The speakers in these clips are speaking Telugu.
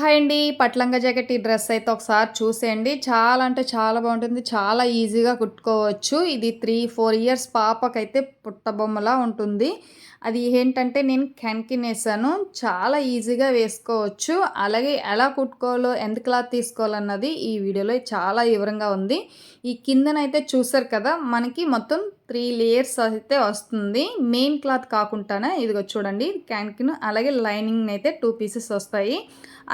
హాయ్ అండి పట్లంగా జాకెట్ ఈ డ్రెస్ అయితే ఒకసారి చూసేయండి. చాలా అంటే చాలా బాగుంటుంది. చాలా ఈజీగా కుట్టుకోవచ్చు. ఇది త్రీ ఫోర్ ఇయర్స్ పాపకైతే పుట్టబొమ్మలా ఉంటుంది. అది ఏంటంటే నేను కెన్కిన్ వేసాను చాలా ఈజీగా వేసుకోవచ్చు. అలాగే ఎలా కుట్టుకోవాలో ఎంత క్లాత్ తీసుకోవాలన్నది ఈ వీడియోలో చాలా వివరంగా ఉంది. ఈ కిందనైతే చూసారు కదా మనకి మొత్తం త్రీ లేయర్స్ అయితే వస్తుంది. మెయిన్ క్లాత్ కాకుండానే? ఇదిగో చూడండి క్యాన్కిన్ అలాగే లైనింగ్ అయితే టూ పీసెస్ వస్తాయి.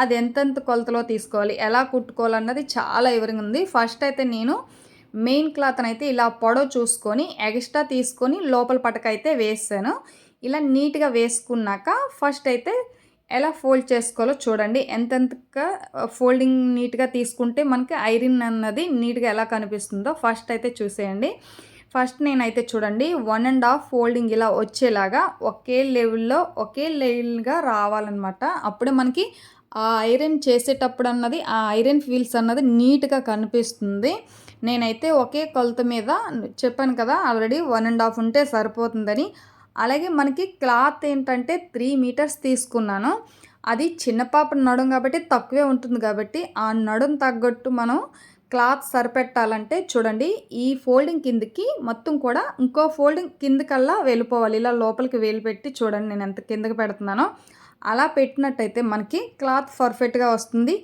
అది ఎంతెంత కొలతలో తీసుకోవాలి ఎలా కుట్టుకోవాలన్నది చాలా వివరంగా ఉంది. ఫస్ట్ అయితే నేను మెయిన్ క్లాత్ అయితే ఇలా పొడవు చూసుకొని ఎక్స్ట్రా తీసుకొని లోపల పటకైతే వేసాను. ఇలా నీట్గా వేసుకున్నాక ఫస్ట్ అయితే ఎలా ఫోల్డ్ చేసుకోవాలో చూడండి. ఎంతెంతగా ఫోల్డింగ్ నీట్గా తీసుకుంటే మనకి ఐరన్ అన్నది నీట్గా ఎలా కనిపిస్తుందో ఫస్ట్ అయితే చూసేయండి. ఫస్ట్ నేనైతే చూడండి వన్ అండ్ హాఫ్ ఫోల్డింగ్ ఇలా వచ్చేలాగా ఒకే లెవెల్లో ఒకే లెవెల్గా రావాలన్నమాట. అప్పుడే మనకి ఆ ఐరన్ చేసేటప్పుడు అన్నది ఆ ఐరన్ ఫీల్స్ అన్నది నీట్గా కనిపిస్తుంది. నేనైతే ఒకే కొలత మీద చెప్పాను కదా ఆల్రెడీ వన్ అండ్ హాఫ్ ఉంటే సరిపోతుందని అలాగే మనకి క్లాత్ ఏంటంటే త్రీ మీటర్స్ తీసుకున్నాను. అది చిన్న పాప నడుం కాబట్టి తక్కువే ఉంటుంది కాబట్టి ఆ నడుం తగ్గట్టు మనం క్లాత్ సరిపెట్టాలంటే చూడండి ఈ ఫోల్డింగ్ కిందకి మొత్తం కూడా ఇంకో ఫోల్డింగ్ కిందకల్లా వెళ్ళిపోవాలి. ఇలా లోపలికి వేలు పెట్టి చూడండి నేను ఎంత కిందకి పెడుతున్నానో. అలా పెట్టినట్టయితే మనకి క్లాత్ పర్ఫెక్ట్గా వస్తుంది.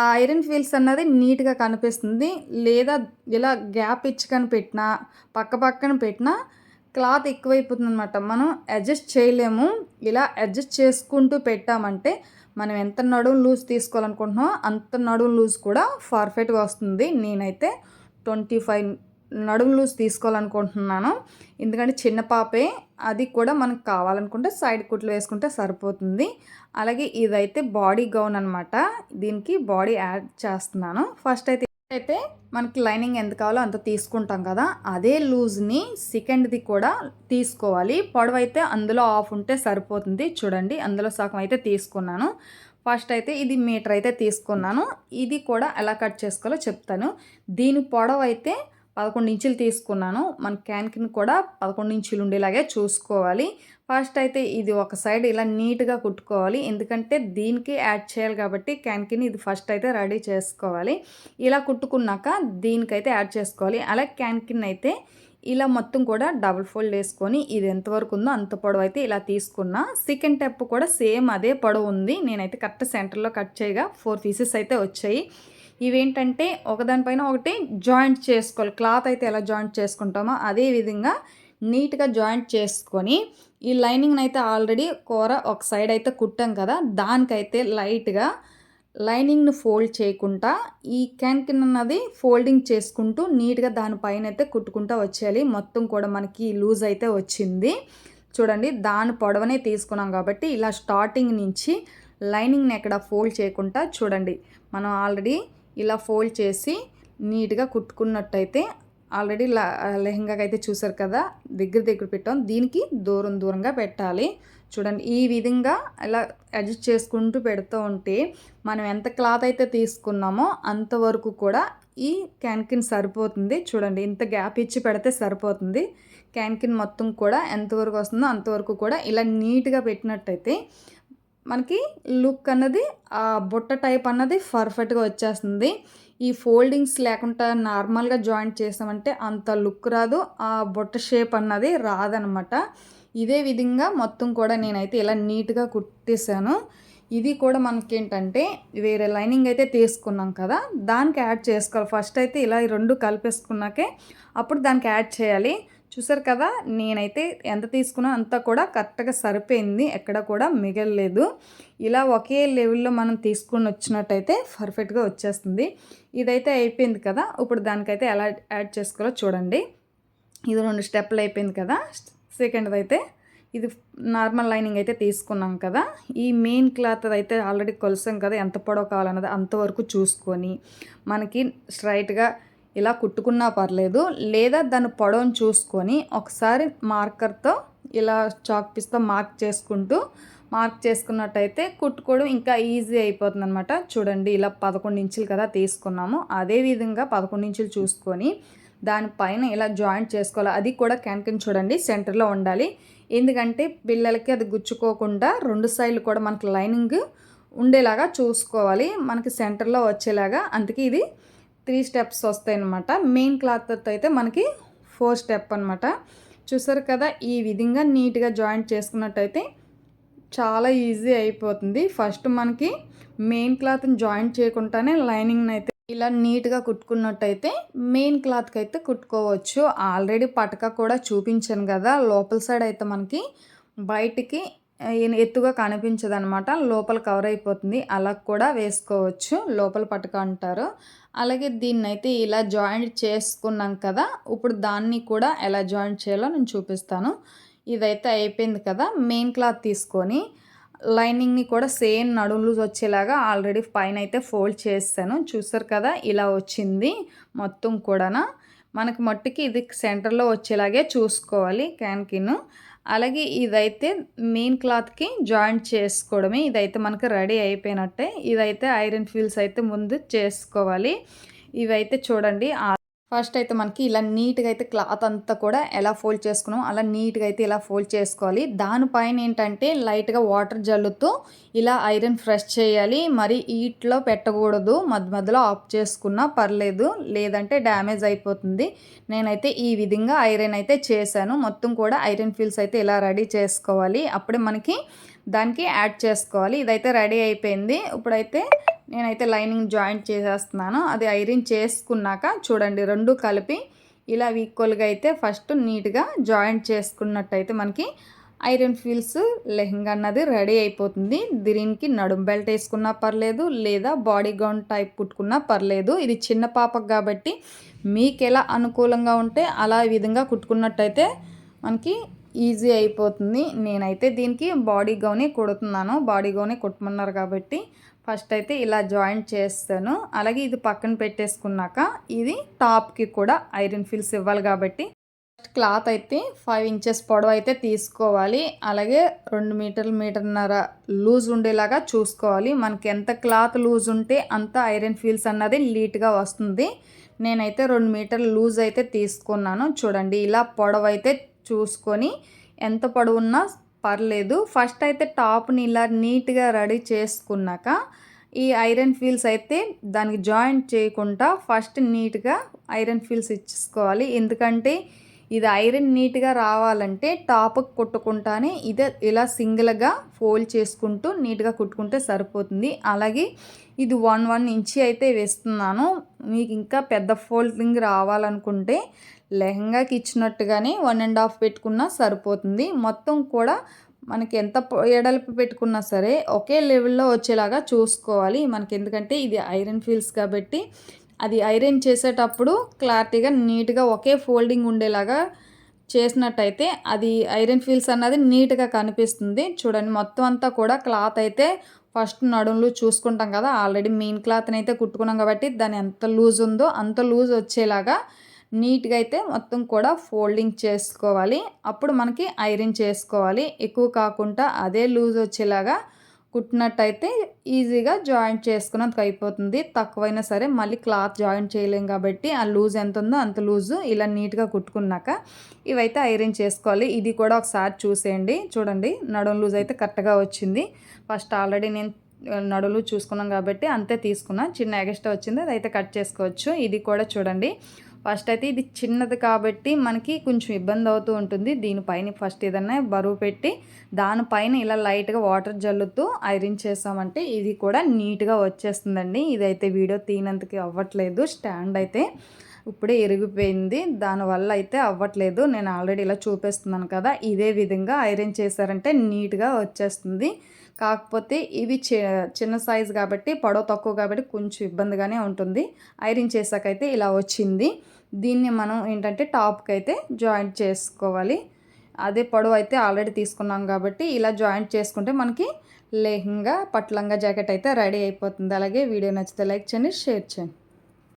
ఆ ఐరన్ ఫీల్స్ అన్నది నీట్గా కనిపిస్తుంది. లేదా ఇలా గ్యాప్ ఇచ్చుకొని పెట్టినా పక్క పక్కన పెట్టినా క్లాత్ ఎక్కువైపోతుంది అనమాట మనం అడ్జస్ట్ చేయలేము. ఇలా అడ్జస్ట్ చేసుకుంటూ పెట్టామంటే మనం ఎంత నడుము లూజ్ తీసుకోవాలనుకుంటున్నామో అంత నడుము లూజ్ కూడా పర్ఫెక్ట్గా వస్తుంది. నేనైతే ట్వంటీ ఫైవ్ నడుము లూజ్ తీసుకోవాలనుకుంటున్నాను. ఎందుకంటే చిన్న పాపే అది కూడా మనకు కావాలనుకుంటే సైడ్ కుట్లు వేసుకుంటే సరిపోతుంది. అలాగే ఇదైతే బాడీ గౌన్ అనమాట దీనికి బాడీ యాడ్ చేస్తున్నాను. ఫస్ట్ అయితే అయితే మనకి లైనింగ్ ఎంత కావాలో అంత తీసుకుంటాం కదా. అదే లూజ్ని సెకండ్ది కూడా తీసుకోవాలి. పొడవు అయితే అందులో ఆఫ్ ఉంటే సరిపోతుంది. చూడండి అందులో సగం అయితే తీసుకున్నాను. ఫస్ట్ అయితే ఇది మీటర్ అయితే తీసుకున్నాను. ఇది కూడా ఎలా కట్ చేసుకోవాలో చెప్తాను. దీని పొడవు అయితే పదకొండు ఇంచులు తీసుకున్నాను. మన క్యాన్కిన్ కూడా పదకొండు ఇంచులు ఉండేలాగే చూసుకోవాలి. ఫస్ట్ అయితే ఇది ఒక సైడ్ ఇలా నీట్గా కుట్టుకోవాలి. ఎందుకంటే దీనికి యాడ్ చేయాలి కాబట్టి క్యాన్కిన్ ఇది ఫస్ట్ అయితే రెడీ చేసుకోవాలి. ఇలా కుట్టుకున్నాక దీనికైతే యాడ్ చేసుకోవాలి. అలా క్యాన్కిన్ అయితే ఇలా మొత్తం కూడా డబుల్ ఫోల్డ్ వేసుకొని ఇది ఎంతవరకు ఉందో అంత పొడవు అయితే ఇలా తీసుకున్నా. సెకండ్ టెప్ కూడా సేమ్ అదే పొడవు ఉంది. నేనైతే కరెక్ట్ సెంటర్లో కట్ చేయగా ఫోర్ పీసెస్ అయితే వచ్చాయి. ఇవేంటంటే ఒకదానిపైన ఒకటి జాయింట్ చేసుకోవాలి. క్లాత్ అయితే ఎలా జాయింట్ చేసుకుంటామో అదే విధంగా నీట్గా జాయింట్ చేసుకొని ఈ లైనింగ్ని అయితే ఆల్రెడీ కూర ఒక సైడ్ అయితే కుట్టాం కదా దానికైతే లైట్గా లైనింగ్ను ఫోల్డ్ చేయకుండా ఈ క్యాన్కిన్ అన్నది ఫోల్డింగ్ చేసుకుంటూ నీట్గా దానిపైన అయితే కుట్టుకుంటూ వచ్చేయాలి. మొత్తం కూడా మనకి లూజ్ అయితే వచ్చింది. చూడండి దాని పొడవనే తీసుకున్నాం కాబట్టి ఇలా స్టార్టింగ్ నుంచి లైనింగ్ని ఎక్కడ ఫోల్డ్ చేయకుండా చూడండి. మనం ఆల్రెడీ ఇలా ఫోల్డ్ చేసి నీట్గా కుట్టుకున్నట్టయితే ఆల్రెడీ లెహంగాకి అయితే చూసారు కదా దగ్గర దగ్గర పెట్టాం. దీనికి దూరం దూరంగా పెట్టాలి. చూడండి ఈ విధంగా ఇలా అడ్జస్ట్ చేసుకుంటూ పెడుతూ ఉంటే మనం ఎంత క్లాత్ అయితే తీసుకున్నామో అంతవరకు కూడా ఈ క్యాన్కిన్ సరిపోతుంది. చూడండి ఇంత గ్యాప్ ఇచ్చి పెడితే సరిపోతుంది. క్యాన్కిన్ మొత్తం కూడా ఎంతవరకు వస్తుందో అంతవరకు కూడా ఇలా నీట్గా పెట్టినట్టయితే మనకి లుక్ అన్నది ఆ బుట్ట టైప్ అన్నది పర్ఫెక్ట్గా వచ్చేస్తుంది. ఈ ఫోల్డింగ్స్ లేకుండా నార్మల్గా జాయింట్ చేసామంటే అంత లుక్ రాదు ఆ బుట్ట షేప్ అన్నది రాదనమాట. ఇదే విధంగా మొత్తం కూడా నేనైతే ఇలా నీట్గా కుట్టేశాను. ఇది కూడా మనకేంటంటే వేరే లైనింగ్ అయితే తీసుకున్నాం కదా దానికి యాడ్ చేసుకోవాలి. ఫస్ట్ అయితే ఇలా రెండు కలిపేసుకున్నాకే అప్పుడు దానికి యాడ్ చేయాలి. చూసారు కదా నేనైతే ఎంత తీసుకున్నా అంతా కూడా కరెక్ట్గా సరిపోయింది ఎక్కడ కూడా మిగలలేదు. ఇలా ఒకే లెవెల్లో మనం తీసుకుని వచ్చినట్టయితే పర్ఫెక్ట్గా వచ్చేస్తుంది. ఇదైతే అయిపోయింది కదా ఇప్పుడు దానికైతే ఎలా యాడ్ చేసుకోవాలో చూడండి. ఇది రెండు స్టెప్లు అయిపోయింది కదా సెకండ్ది అయితే ఇది నార్మల్ లైనింగ్ అయితే తీసుకున్నాం కదా. ఈ మెయిన్ క్లాత్ అయితే ఆల్రెడీ కొలిసాం కదా ఎంత పొడవు కావాలన్నది అంతవరకు చూసుకొని మనకి స్ట్రైట్గా ఇలా కుట్టుకున్నా పర్లేదు. లేదా దాని పొడవును చూసుకొని ఒకసారి మార్కర్తో ఇలా చాక్ పీస్తో మార్క్ చేసుకుంటూ మార్క్ చేసుకున్నట్టయితే కుట్టుకోవడం ఇంకా ఈజీ అయిపోతుంది అనమాట చూడండి ఇలా పదకొండు ఇంచులు కదా తీసుకున్నాము. అదే విధంగా పదకొండు ఇంచులు చూసుకొని దానిపైన ఇలా జాయింట్ చేసుకోవాలి. అది కూడా క్యాన్కిన్ చూడండి సెంటర్లో ఉండాలి. ఎందుకంటే పిల్లలకి అది గుచ్చుకోకుండా రెండు సైడ్లు కూడా మనకి లైనింగ్ ఉండేలాగా చూసుకోవాలి. మనకి సెంటర్లో వచ్చేలాగా. అందుకే ఇది త్రీ స్టెప్స్ వస్తాయి అన్నమాట మెయిన్ క్లాత్ అయితే మనకి ఫోర్ స్టెప్ అనమాట చూసారు కదా ఈ విధంగా నీట్గా జాయింట్ చేసుకున్నట్టయితే చాలా ఈజీ అయిపోతుంది. ఫస్ట్ మనకి మెయిన్ క్లాత్ని జాయింట్ చేయకుండానే లైనింగ్ని అయితే ఇలా నీట్గా కుట్టుకున్నట్టయితే మెయిన్ క్లాత్కి అయితే కుట్టుకోవచ్చు. ఆల్రెడీ పటక కూడా చూపించాను కదా లోపల సైడ్ అయితే మనకి బయటికి ఎత్తుగా కనిపించదు అనమాట లోపల కవర్ అయిపోతుంది. అలా కూడా వేసుకోవచ్చు. లోపల పటక అంటారు. అలాగే దీన్ని అయితే ఇలా జాయింట్ చేసుకున్నాం కదా. ఇప్పుడు దాన్ని కూడా ఎలా జాయింట్ చేయాలో నేను చూపిస్తాను. ఇదైతే అయిపోయింది కదా. మెయిన్ క్లాత్ తీసుకొని లైనింగ్ని కూడా సేమ్ నడుములు వచ్చేలాగా ఆల్రెడీ పైన అయితే ఫోల్డ్ చేస్తాను. చూసారు కదా ఇలా వచ్చింది మొత్తం కూడా మనకు మట్టుకి ఇది సెంటర్లో వచ్చేలాగే చూసుకోవాలి క్యాన్కిన్. అలాగే ఇదైతే మెయిన్ క్లాత్కి జాయింట్ చేసుకోవడమే. ఇదైతే మనకి రెడీ అయిపోయినట్టే. ఇదైతే ఐరన్ ఫీల్స్ అయితే ముందు చేసుకోవాలి. ఇవైతే చూడండి ఫస్ట్ అయితే మనకి ఇలా నీట్గా అయితే క్లాత్ అంతా కూడా ఎలా ఫోల్డ్ చేసుకున్నాం అలా నీట్గా అయితే ఇలా ఫోల్డ్ చేసుకోవాలి. దానిపైన ఏంటంటే లైట్గా వాటర్ జల్లుతూ ఇలా ఐరన్ ఫ్రెష్ చేయాలి. మరి ఈట్లో పెట్టకూడదు. మధ్య మధ్యలో ఆఫ్ చేసుకున్నా పర్లేదు. లేదంటే డ్యామేజ్ అయిపోతుంది. నేనైతే ఈ విధంగా ఐరన్ అయితే చేశాను. మొత్తం కూడా ఐరన్ ఫీల్స్ అయితే ఇలా రెడీ చేసుకోవాలి. అప్పుడే మనకి దానికి యాడ్ చేసుకోవాలి. ఇదైతే రెడీ అయిపోయింది. ఇప్పుడైతే నేనైతే లైనింగ్ జాయింట్ చేసేస్తున్నాను. అది ఐరన్ చేసుకున్నాక చూడండి రెండు కలిపి ఇలా ఈక్వల్గా అయితే ఫస్ట్ నీట్గా జాయింట్ చేసుకున్నట్టయితే మనకి ఐరన్ ఫీల్స్ లెహంగా అన్నది రెడీ అయిపోతుంది. దీనికి నడుం బెల్ట్ వేసుకున్నా పర్లేదు లేదా బాడీ గౌన్ టైప్ కుట్టుకున్నా పర్లేదు. ఇది చిన్న పాపకు కాబట్టి మీకు ఎలా అనుకూలంగా ఉంటే అలా విధంగా కుట్టుకున్నట్టయితే మనకి ఈజీ అయిపోతుంది. నేనైతే దీనికి బాడీ గౌనే కుడుతున్నాను. బాడీ గౌనే కుట్టమన్నారు కాబట్టి ఫస్ట్ అయితే ఇలా జాయింట్ చేస్తాను. అలాగే ఇది పక్కన పెట్టేసుకున్నాక ఇది టాప్కి కూడా ఐరన్ ఫిల్స్ ఇవ్వాలి కాబట్టి ఫస్ట్ క్లాత్ అయితే ఫైవ్ ఇంచెస్ పొడవు అయితే తీసుకోవాలి. అలాగే రెండు మీటర్లు మీటర్న్నర లూజ్ ఉండేలాగా చూసుకోవాలి. మనకి ఎంత క్లాత్ లూజ్ ఉంటే అంత ఐరన్ ఫీల్స్ అన్నది నీట్గా వస్తుంది. నేనైతే రెండు మీటర్లు లూజ్ అయితే తీసుకున్నాను. చూడండి ఇలా పొడవు అయితే చూసుకొని ఎంత పొడవున్నా పర్లేదు. ఫస్ట్ అయితే టాప్ని ఇలా నీట్గా రెడీ చేసుకున్నాక ఈ ఐరన్ ఫీల్స్ అయితే దానికి జాయింట్ చేయకుండా ఫస్ట్ నీట్గా ఐరన్ ఫీల్స్ ఇచ్చేసుకోవాలి. ఎందుకంటే ఇది ఐరన్ నీట్గా రావాలంటే టాప్ కుట్టుకుంటానే ఇదే ఇలా సింగిల్గా ఫోల్డ్ చేసుకుంటూ నీట్గా కుట్టుకుంటే సరిపోతుంది. అలాగే ఇది వన్ వన్ ఇంచి అయితే వేస్తున్నాను. మీకు ఇంకా పెద్ద ఫోల్డింగ్ రావాలనుకుంటే లెహంగాకి ఇచ్చినట్టుగానే వన్ అండ్ హాఫ్ పెట్టుకున్నా సరిపోతుంది. మొత్తం కూడా మనకి ఎంత ఎడల్పు పెట్టుకున్నా సరే ఒకే లెవెల్లో వచ్చేలాగా చూసుకోవాలి. మనకి ఎందుకంటే ఇది ఐరన్ ఫీల్స్ కాబట్టి అది ఐరన్ చేసేటప్పుడు క్లారిటీగా నీట్గా ఒకే ఫోల్డింగ్ ఉండేలాగా చేసినట్టయితే అది ఐరన్ ఫీల్స్ అన్నది నీట్గా కనిపిస్తుంది. చూడండి మొత్తం అంతా కూడా క్లాత్ అయితే ఫస్ట్ నడుములు చూసుకుంటాం కదా ఆల్రెడీ మెయిన్ క్లాత్ని అయితే కుట్టుకున్నాం కాబట్టి దాని ఎంత లూజ్ ఉందో అంత లూజ్ వచ్చేలాగా నీట్గా అయితే మొత్తం కూడా ఫోల్డింగ్ చేసుకోవాలి. అప్పుడు మనకి ఐరన్ చేసుకోవాలి. ఎక్కువ కాకుండా అదే లూజ్ వచ్చేలాగా కుట్టినట్టయితే ఈజీగా జాయింట్ చేసుకున్నందుకు అయిపోతుంది. తక్కువైనా సరే మళ్ళీ క్లాత్ జాయింట్ చేయలేం కాబట్టి ఆ లూజ్ ఎంత ఉందో అంత లూజు ఇలా నీట్గా కుట్టుకున్నాక ఇవైతే ఐరన్ చేసుకోవాలి. ఇది కూడా ఒకసారి చూసేయండి. చూడండి నడుం లూజ్ అయితే కరెక్ట్గా వచ్చింది. ఫస్ట్ ఆల్రెడీ నేను నడులు చూసుకున్నాం కాబట్టి అంతే తీసుకున్నాను చిన్న ఎగస్ట్రా వచ్చింది అది అయితే కట్ చేసుకోవచ్చు. ఇది కూడా చూడండి. ఫస్ట్ అయితే ఇది చిన్నది కాబట్టి మనకి కొంచెం ఇబ్బంది అవుతూ ఉంటుంది. దీనిపైన ఫస్ట్ ఏదన్నా బరువు పెట్టి దానిపైన ఇలా లైట్గా వాటర్ జల్లుతూ ఐరన్ చేసామంటే ఇది కూడా నీట్గా వచ్చేస్తుందండి. ఇదైతే వీడియో తీనంతకి అవ్వట్లేదు. స్టాండ్ అయితే ఇప్పుడే ఎరిగిపోయింది దానివల్ల అయితే అవ్వట్లేదు. నేను ఆల్రెడీ ఇలా చూపిస్తున్నాను కదా. ఇదే విధంగా ఐరన్ చేశారంటే నీట్గా వచ్చేస్తుంది. కాకపోతే ఇవి చిన్న సైజు కాబట్టి పొడవు తక్కువ కాబట్టి కొంచెం ఇబ్బందిగానే ఉంటుంది. ఐరన్ చేసాకైతే ఇలా వచ్చింది. దీన్ని మనం ఏంటంటే టాప్కి అయితే జాయింట్ చేసుకోవాలి. అదే పొడవు అయితే ఆల్రెడీ తీసుకున్నాం కాబట్టి ఇలా జాయింట్ చేసుకుంటే మనకి లెహంగా పట్లంగా జాకెట్ అయితే రెడీ అయిపోతుంది. అలాగే వీడియో నచ్చితే లైక్ చేయండి షేర్ చేయండి.